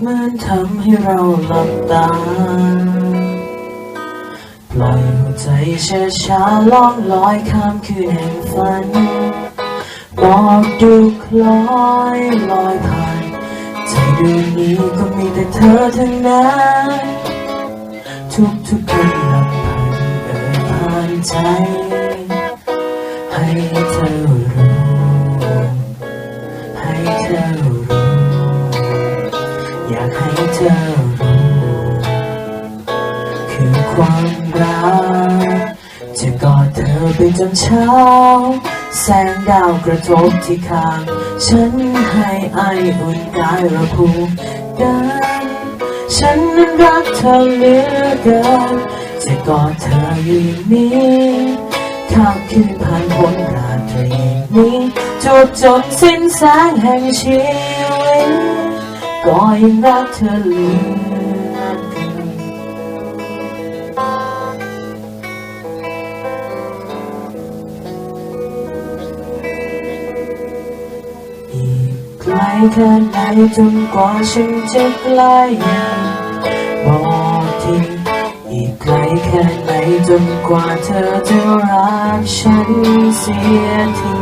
เหมือนทำให้เราหลับตา ปล่อยหัวใจช้าช้าๆล่องลอยข้ามคืนแห่งฝันบอกดูคล้อยลอยผ่านใจดวงนี้ก็มีแต่เธอทั้งนั้นทุกทุกๆคนลำพันเอ่ยผ่านใจ เธอรู้คือความรักจะกอดเธอไปจนเช้า แสงดาวกระทบที่คาง ฉันให้ไออุ่นกายระพูกันฉันนั้นรักเธอเหลือเกินจะกอดเธออยู่นี้ข้ามคืนผ่านพ้นราตรีนี้จบจนสิ้นแสงแห่งชีวิต ก็ยังรักเธอเหลืออีกไกลแค่ไหนจนกว่าฉันจะใกล้บอกทีอีกไกลแค่ไหนจนกว่าเธอจะรักฉันเสียที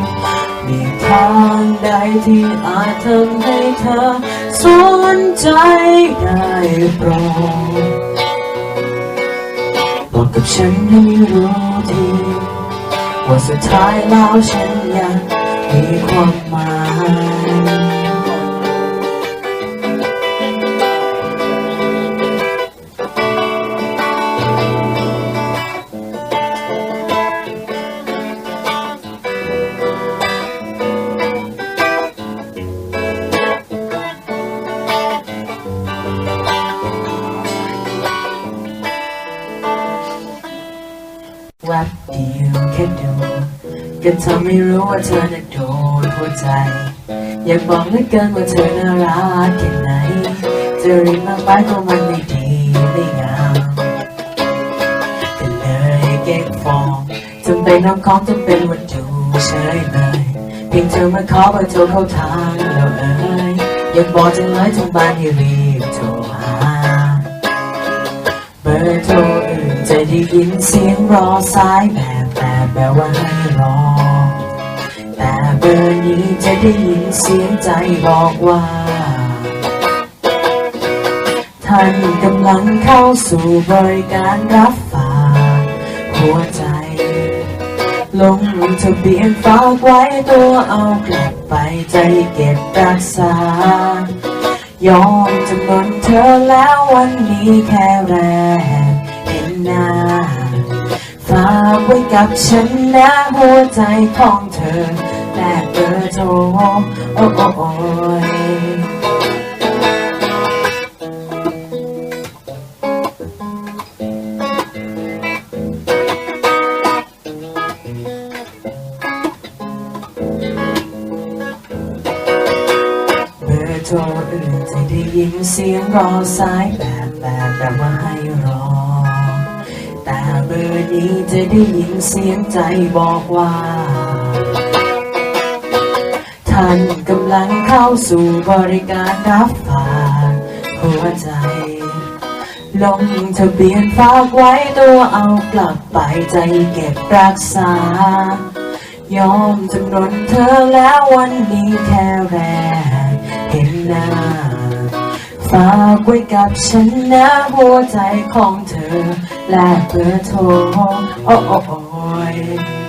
มีทางใดที่อาจทำให้เธอสนใจได้โปรดบอกกับฉันให้รู้ที ว่าสุดท้ายแล้วฉันยังมีความหมาย ก็ทำให้รู้ว่าเธอน่ะโดนหัวใจ อยากบอกเหลือเกินว่าเธอน่ารักแค่ไหนจะรีบมากไปก็มันไม่ดีไม่งามก็เลยเก็บฟองจำเป็นน้ำของจำเป็นว่าดูเฉยเลยเพียงเธอมาขอว่าโทรเข้าทางเราเอ่ยอยากบอกจังเลยทั้งบ้านให้รีบโทรหาเบอร์โทร จะได้ยินเสียงรอสายแบบแบบแบบว่าให้รอ แต่เบอร์นี้จะได้ยินเสียงใจบอกว่า ท่านกำลังเข้าสู่บริการรับฝากหัวใจ ลงทะเบียนฝากไว้ตัวเอากลับไปใจเก็บรักษายอมจำนนเธอแล้ววันนี้แค่แรก นาฝากไว้กับฉันนะหัวใจของเธอแลกเบอร์โทรโอ้โอ้โอ้ยเบอโทรอื่นจะได้ยินเสียงรอสายแบบแบบแบบว่าให้รอ แต่เบอร์นี้จะได้ยินเสียงใจบอกว่า ท่านกำลังเข้าสู่บริการรับฝากหัวใจ ลงทะเบียนฝากไว้ตัวเอากลับไปใจเก็บรักษา ยอมจำนนเธอแล้ววันนี้แค่แรกเห็นหน้า ฝากไว้กับฉันนะหัวใจของเธอ และเบอร์โทรโอ้โอ้โอ้ย